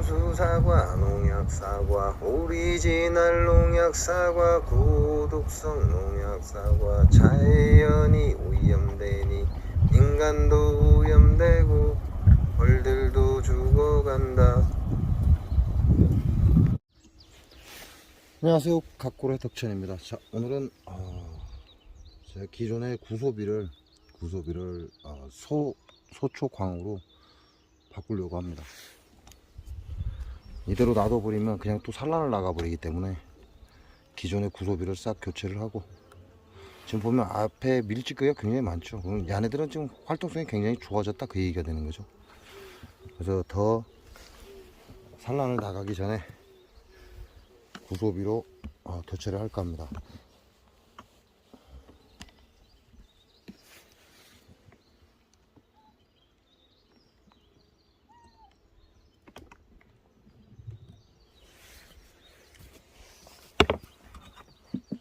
생수 사과, 농약 사과, 오리지널 농약 사과, 고독성 농약 사과, 자연이 오염되니 인간도 오염되고 벌들도 죽어간다. 안녕하세요, 각고의 덕천입니다. 자, 오늘은 어, 제가 기존의 구소비를 구소비를 어, 소 소초광으로 바꾸려고 합니다. 이대로 놔둬버리면 그냥 또 산란을 나가버리기 때문에 기존의 구소비를 싹 교체를 하고 지금 보면 앞에 밀집기가 굉장히 많죠. 얘네들은 지금 활동성이 굉장히 좋아졌다 그 얘기가 되는 거죠. 그래서 더 산란을 나가기 전에 구소비로 어, 교체를 할까 합니다.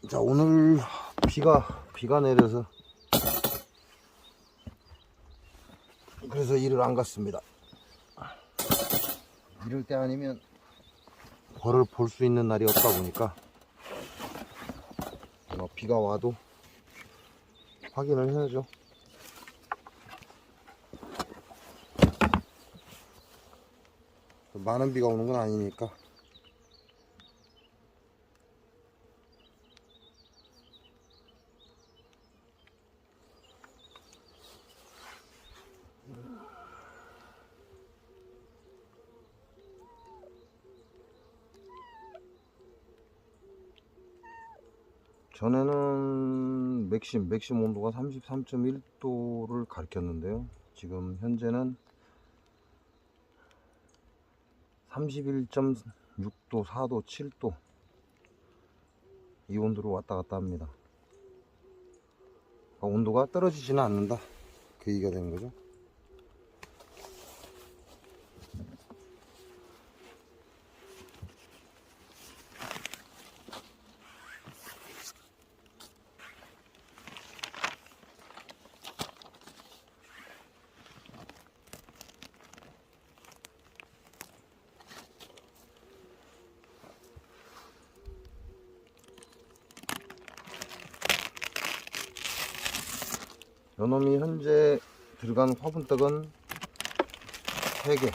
자 오늘 비가 비가 내려서 그래서 일을 안 갔습니다. 이럴 때 아니면 벌을 볼 수 있는 날이 없다 보니까 뭐 비가 와도 확인을 해야죠. 많은 비가 오는 건 아니니까 전에는 맥심, 맥심 온도가 33.1도를 가리켰는데요. 지금 현재는 31.6도, 4도, 7도 이 온도로 왔다 갔다 합니다. 그러니까 온도가 떨어지지는 않는다. 그 얘기가 되는 거죠. 요놈이 현재 들어간 화분떡은 3개.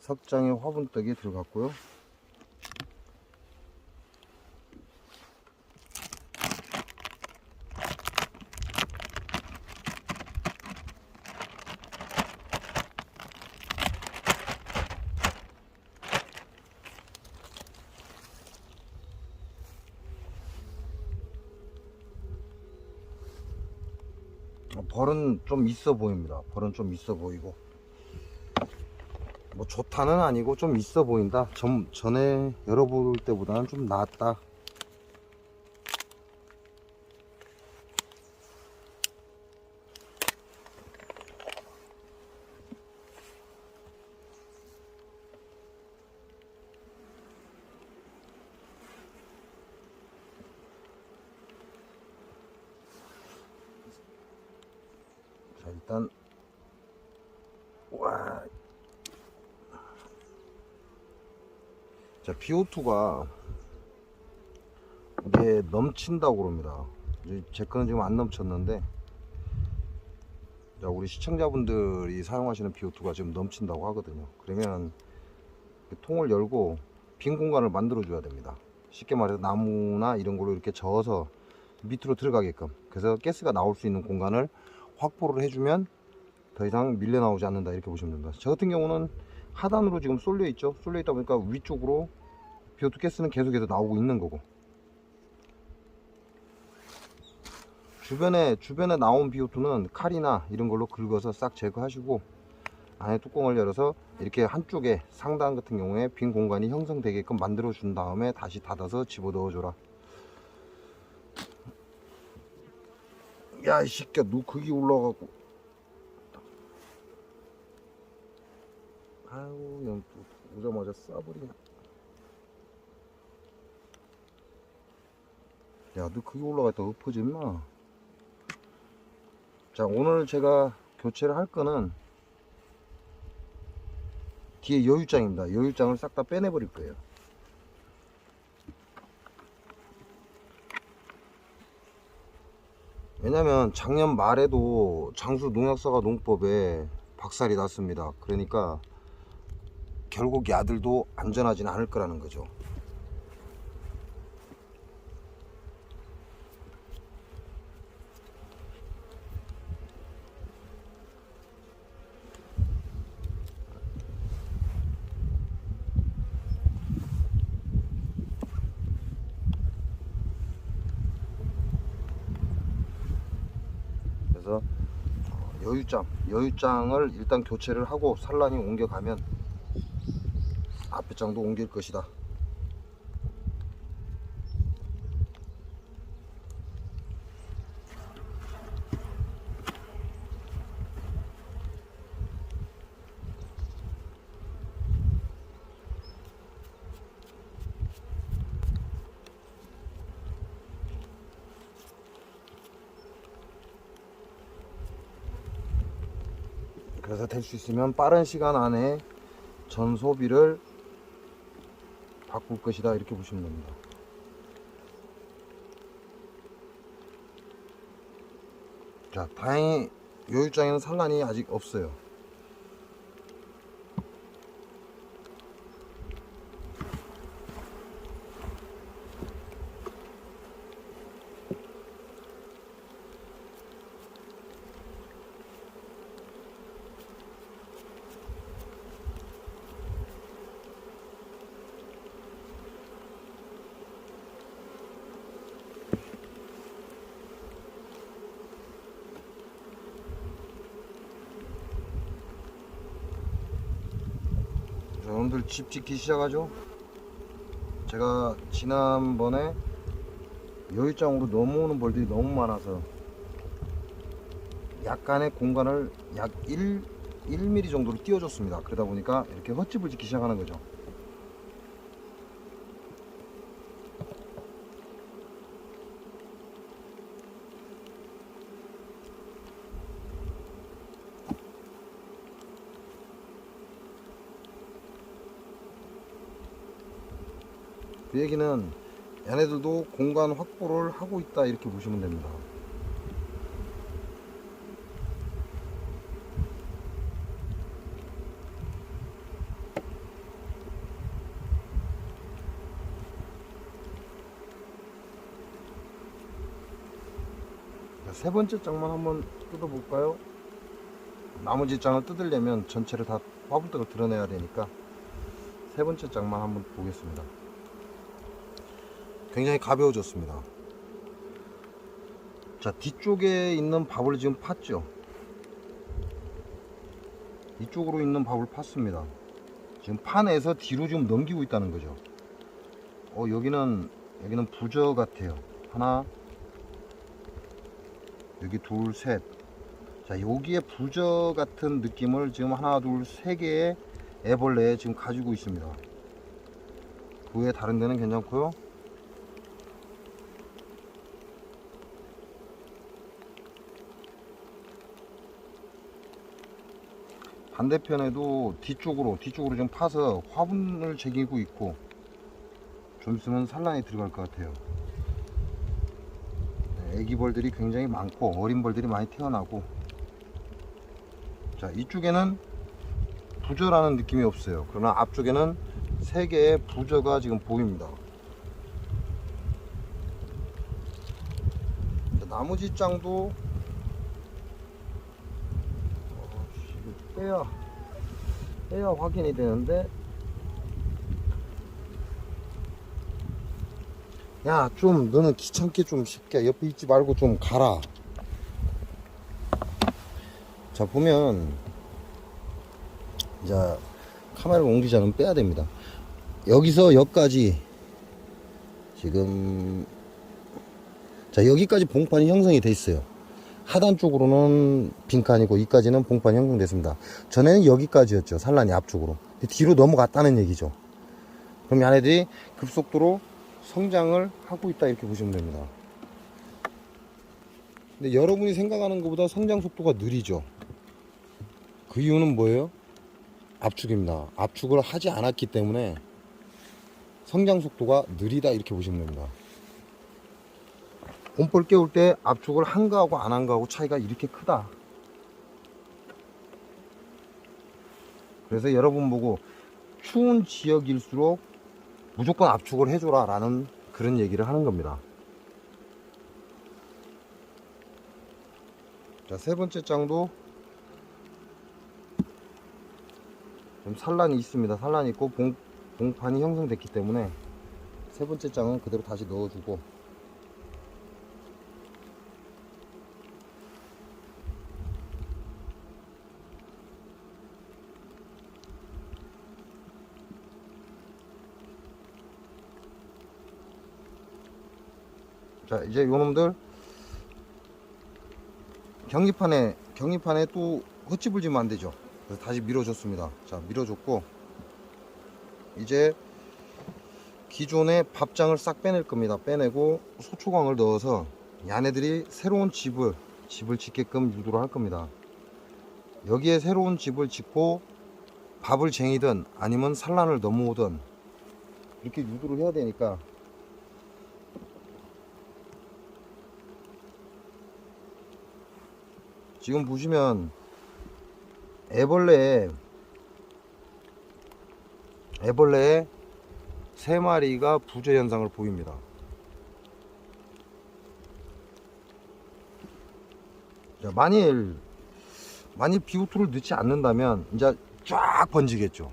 석장의 화분떡이 들어갔고요 벌은 좀 있어 보입니다. 벌은 좀 있어 보이고 뭐 좋다는 아니고 좀 있어 보인다. 전, 전에 열어볼 때보다는 좀 낫다. 자 일단 와. 자 BO2가 이게 넘친다고 그럽니다. 제 거는 지금 안 넘쳤는데 자 우리 시청자분들이 사용하시는 BO2가 지금 넘친다고 하거든요. 그러면 그 통을 열고 빈 공간을 만들어 줘야 됩니다. 쉽게 말해서 나무나 이런 걸로 이렇게 저어서 밑으로 들어가게끔 그래서 가스가 나올 수 있는 공간을 확보를 해주면 더 이상 밀려 나오지 않는다 이렇게 보시면 됩니다. 저 같은 경우는 하단으로 지금 쏠려 있죠. 쏠려 있다 보니까 위쪽으로 비오투 가스는 계속해서 나오고 있는 거고 주변에 주변에 나온 비오투는 칼이나 이런 걸로 긁어서 싹 제거하시고 안에 뚜껑을 열어서 이렇게 한쪽에 상단 같은 경우에 빈 공간이 형성되게끔 만들어 준 다음에 다시 닫아서 집어 넣어 줘라. 야, 이 새끼야, 너 거기 올라가고. 그냥 또 오자마자 쏴버리네. 야, 너 거기 올라가 있다 엎어지 마. 자, 오늘 제가 교체를 할 거는 뒤에 여유장입니다. 여유장을 싹 다 빼내 버릴 거예요. 왜냐면 작년 말에도 장수 농약사가 농법에 박살이 났습니다. 그러니까 결국 야들도 안전하지는 않을 거라는 거죠. 그래서 어, 여유장, 여유장을 일단 교체를 하고 산란이 옮겨가면 앞에 장도 옮길 것이다. 그래서 될 수 있으면 빠른 시간 안에 전 소비를 바꿀 것이다 이렇게 보시면 됩니다. 자, 다행히 요 일장에는 산란이 아직 없어요. 자, 여러분들 집 짓기 시작하죠? 제가 지난번에 여유장으로 넘어오는 벌들이 너무 많아서 약간의 공간을 약 1, 1mm 정도로 띄워줬습니다. 그러다 보니까 이렇게 헛집을 짓기 시작하는 거죠. 그 얘기는 얘네들도 공간 확보를 하고 있다 이렇게 보시면 됩니다. 자, 세 번째 장만 한번 뜯어볼까요? 나머지 장을 뜯으려면 전체를 다 화분떡을 드러내야 되니까 세 번째 장만 한번 보겠습니다. 굉장히 가벼워졌습니다. 자, 뒤쪽에 있는 밥을 지금 팠죠. 이쪽으로 있는 밥을 팠습니다. 지금 판에서 뒤로 지금 넘기고 있다는 거죠. 어, 여기는, 여기는 부저 같아요. 하나, 여기 둘, 셋. 자, 여기에 부저 같은 느낌을 지금 하나, 둘, 세 개의 애벌레에 지금 가지고 있습니다. 그 외에 다른 데는 괜찮고요. 반대편에도 뒤쪽으로 뒤쪽으로 좀 파서 화분을 제기고 있고 좀 있으면 산란이 들어갈 것 같아요. 네, 애기 벌들이 굉장히 많고 어린 벌들이 많이 태어나고. 자 이쪽에는 부저라는 느낌이 없어요. 그러나 앞쪽에는 세 개의 부저가 지금 보입니다. 자, 나머지 장도 빼야 빼야 확인이 되는데. 야 좀 너는 귀찮게 좀 쉽게 옆에 있지 말고 좀 가라. 자 보면 이제 카메라를 옮기지 않으면 빼야 됩니다. 여기서 여기까지 지금 자 여기까지 봉판이 형성이 돼 있어요 하단 쪽으로는 빈칸이고 이까지는 봉판이 형성됐습니다. 전에는 여기까지였죠. 산란이 앞쪽으로. 뒤로 넘어갔다는 얘기죠. 그럼 얘네들이 급속도로 성장을 하고 있다 이렇게 보시면 됩니다. 근데 여러분이 생각하는 것보다 성장 속도가 느리죠. 그 이유는 뭐예요? 압축입니다. 압축을 하지 않았기 때문에 성장 속도가 느리다 이렇게 보시면 됩니다. 곰벌 깨울 때 압축을 한 거하고 안한 거하고 차이가 이렇게 크다. 그래서 여러분 보고 추운 지역일수록 무조건 압축을 해줘라 라는 그런 얘기를 하는 겁니다. 자, 세 번째 장도 좀 산란이 있습니다. 산란이 있고 봉, 봉판이 형성됐기 때문에 세 번째 장은 그대로 다시 넣어주고 자 이제 요놈들 경리판에 경리판에 또 헛집을 지면 안 되죠. 그래서 다시 밀어줬습니다. 자 밀어줬고 이제 기존의 밥장을 싹 빼낼 겁니다. 빼내고 소초광을 넣어서 야네들이 새로운 집을 집을 짓게끔 유도를 할 겁니다. 여기에 새로운 집을 짓고 밥을 쟁이든 아니면 산란을 넘어오든 이렇게 유도를 해야 되니까 지금 보시면 애벌레에 애벌레에 세 마리가 부재 현상을 보입니다. 자, 만일 만일 비오투를 넣지 않는다면 이제 쫙 번지겠죠.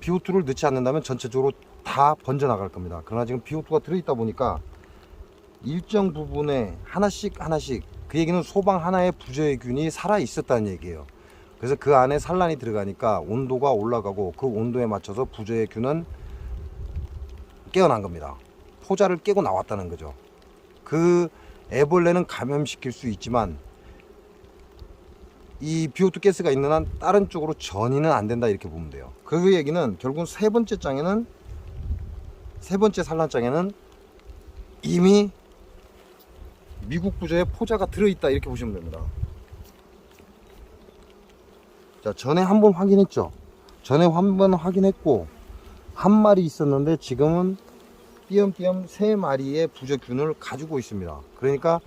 비오투를 넣지 않는다면 전체적으로 다 번져 나갈 겁니다. 그러나 지금 비오투가 들어있다 보니까 일정 부분에 하나씩 하나씩 그 얘기는 소방 하나의 부재균이 살아 있었다는 얘기예요. 그래서 그 안에 산란이 들어가니까 온도가 올라가고 그 온도에 맞춰서 부재균은 깨어난 겁니다. 포자를 깨고 나왔다는 거죠. 그 애벌레는 감염시킬 수 있지만 이 비오투 가스가 있는 한 다른 쪽으로 전이는 안 된다 이렇게 보면 돼요. 그 얘기는 결국 세 번째 장에는 세 번째 산란장에는 이미 미국 부저에 포자가 들어있다 이렇게 보시면 됩니다. 자 전에 한번 확인했죠. 전에 한 번 확인했고 한 마리 있었는데 지금은 띄엄띄엄 세 마리의 부저균을 가지고 있습니다. 그러니까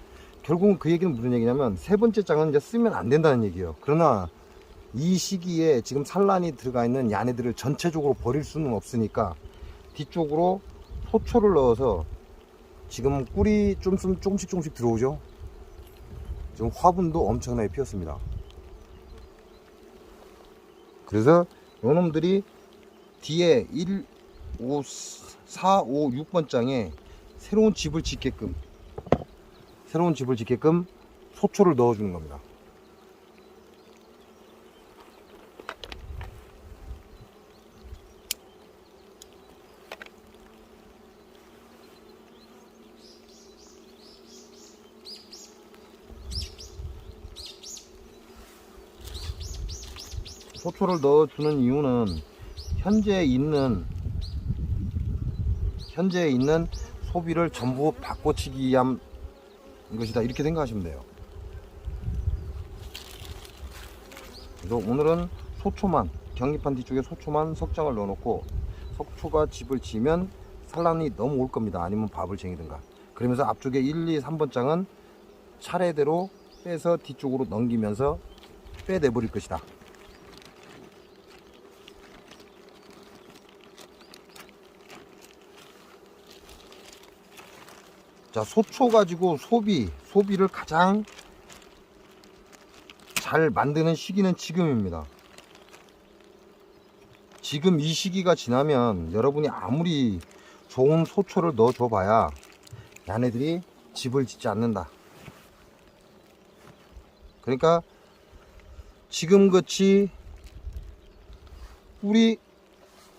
결국은 그 얘기는 무슨 얘기냐면 세 번째 장은 이제 쓰면 안 된다는 얘기예요. 그러나 이 시기에 지금 산란이 들어가 있는 야네들을 전체적으로 버릴 수는 없으니까 뒤쪽으로 소초를 넣어서 지금 꿀이 좀, 좀 조금씩 조금씩 들어오죠. 지금 화분도 엄청나게 피었습니다. 그래서 요놈들이 뒤에 1, 5, 4, 5, 6번 장에 새로운 집을 짓게끔 새로운 집을 짓게끔 소초를 넣어주는 겁니다. 소초를 넣어주는 이유는 현재 있는 현재 있는 소비를 전부 바꿔치기 위한 것이다 이렇게 생각하시면 돼요. 그래서 오늘은 소초만 경리판 뒤쪽에 소초만 석장을 넣어놓고 석초가 집을 지면 산란이 넘어올 겁니다. 아니면 밥을 쟁이든가. 그러면서 앞쪽에 1, 2, 3번 장은 차례대로 빼서 뒤쪽으로 넘기면서 빼내버릴 것이다. 자, 소초 가지고 소비, 소비를 가장 잘 만드는 시기는 지금입니다. 지금 이 시기가 지나면 여러분이 아무리 좋은 소초를 넣어줘 봐야 야네들이 집을 짓지 않는다. 그러니까 지금같이 꿀이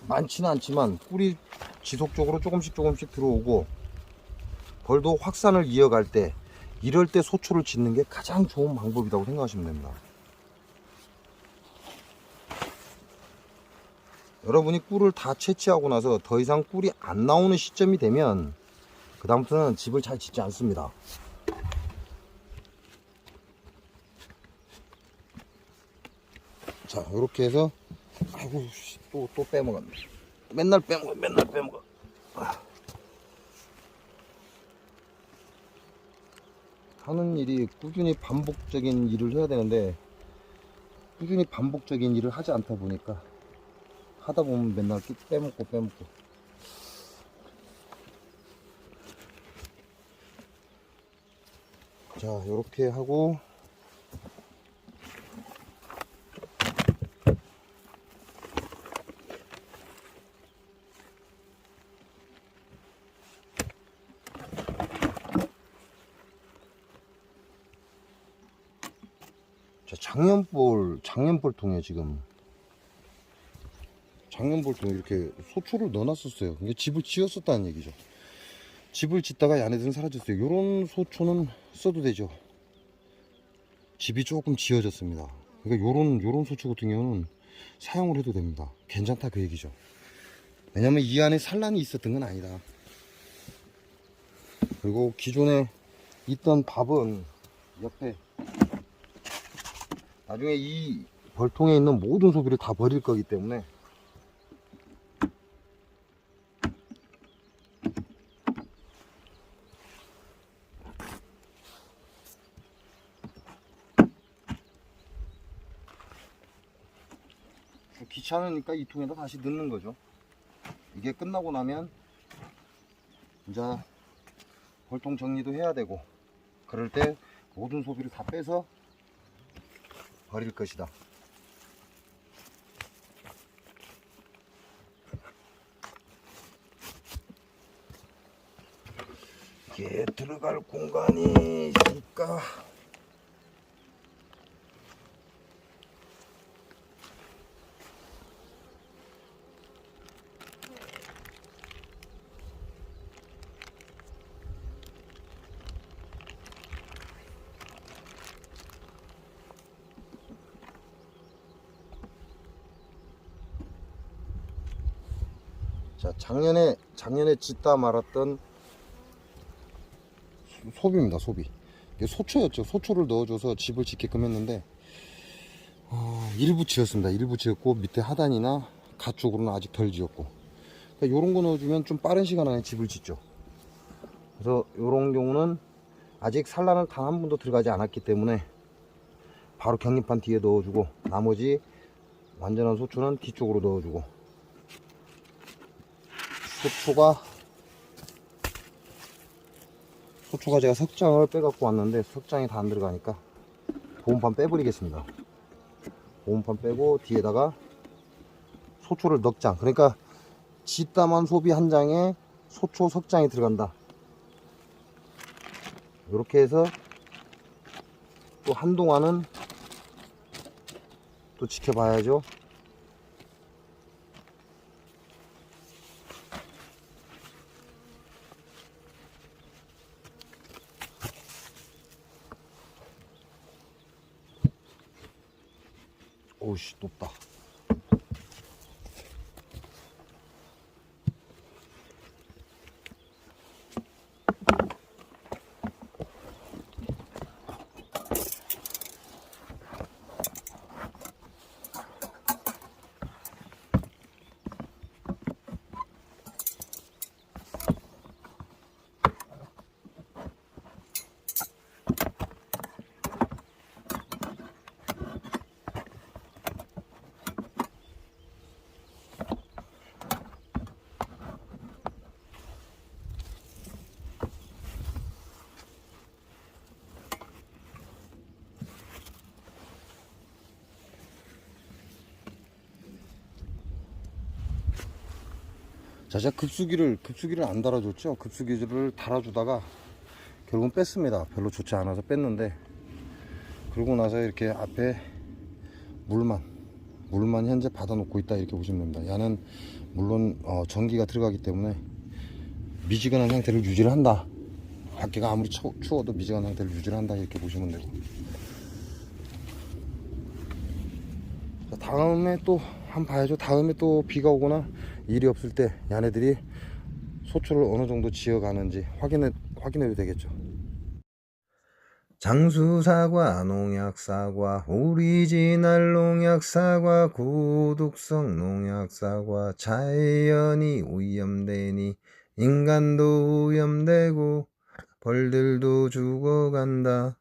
많지는 않지만 꿀이 지속적으로 조금씩 조금씩 들어오고 벌도 확산을 이어갈 때 이럴 때 소초를 짓는 게 가장 좋은 방법이라고 생각하시면 됩니다. 여러분이 꿀을 다 채취하고 나서 더 이상 꿀이 안 나오는 시점이 되면 그 다음부터는 집을 잘 짓지 않습니다. 자 이렇게 해서 아우 또또 빼먹었네 맨날 빼먹어 맨날 빼먹어 하는 일이 꾸준히 반복적인 일을 해야 되는데 꾸준히 반복적인 일을 하지 않다 보니까 하다 보면 맨날 끼- 빼먹고 빼먹고. 자 요렇게 하고 자, 작년볼, 작년 볼 통에 지금 작년 볼 통에 이렇게 소초를 넣어놨었어요. 이게 집을 지었었다는 얘기죠. 집을 짓다가 얘네들은 사라졌어요. 요런 소초는 써도 되죠. 집이 조금 지어졌습니다. 그러니까 요런, 요런 소초 같은 경우는 사용을 해도 됩니다. 괜찮다 그 얘기죠. 왜냐면 이 안에 산란이 있었던 건 아니다. 그리고 기존에 있던 밥은 옆에 나중에 이 벌통에 있는 모든 소비를 다 버릴 거기 때문에 귀찮으니까 이 통에다 다시 넣는 거죠. 이게 끝나고 나면 이제 벌통 정리도 해야 되고 그럴 때 모든 소비를 다 빼서 버릴 것이다. 이게 들어갈 공간이 있을까? 자, 작년에 작년에 짓다 말았던 소- 소비입니다. 소비. 이게 소초였죠. 소초를 넣어줘서 집을 짓게끔 했는데 어, 일부 지었습니다. 일부 지었고 밑에 하단이나 가 쪽으로는 아직 덜 지었고. 그러니까 이런 거 넣어주면 좀 빠른 시간 안에 집을 짓죠. 그래서 이런 경우는 아직 산란을 단한 번도 들어가지 않았기 때문에 바로 격립판 뒤에 넣어주고 나머지 완전한 소초는 뒤쪽으로 넣어주고 소초가 소초가 제가 석장을 빼갖고 왔는데 석장이 다 안 들어가니까 보온판 빼버리겠습니다. 보온판 빼고 뒤에다가 소초를 넉 장. 그러니까 짓다만 소비 한 장에 소초 석장이 들어간다. 이렇게 해서 또 한동안은 또 지켜봐야죠 오우씨 높다 자, 제가 급수기를, 급수기를 안 달아줬죠? 급수기를 달아주다가 결국은 뺐습니다. 별로 좋지 않아서 뺐는데, 그러고 나서 이렇게 앞에 물만, 물만 현재 받아놓고 있다. 이렇게 보시면 됩니다. 얘는 물론, 어, 전기가 들어가기 때문에 미지근한 상태를 유지를 한다. 밖에가 아무리 추, 추워도 미지근한 상태를 유지를 한다. 이렇게 보시면 되고. 자, 다음에 또 한 번 봐야죠. 다음에 또 비가 오거나 일이 없을 때 얘네들이 소초를 어느 정도 지어가는지 확인해 확인해도 되겠죠. 장수사과, 농약사과, 오리지널 농약사과, 고독성 농약사과, 자연이 오염되니 인간도 오염되고 벌들도 죽어간다.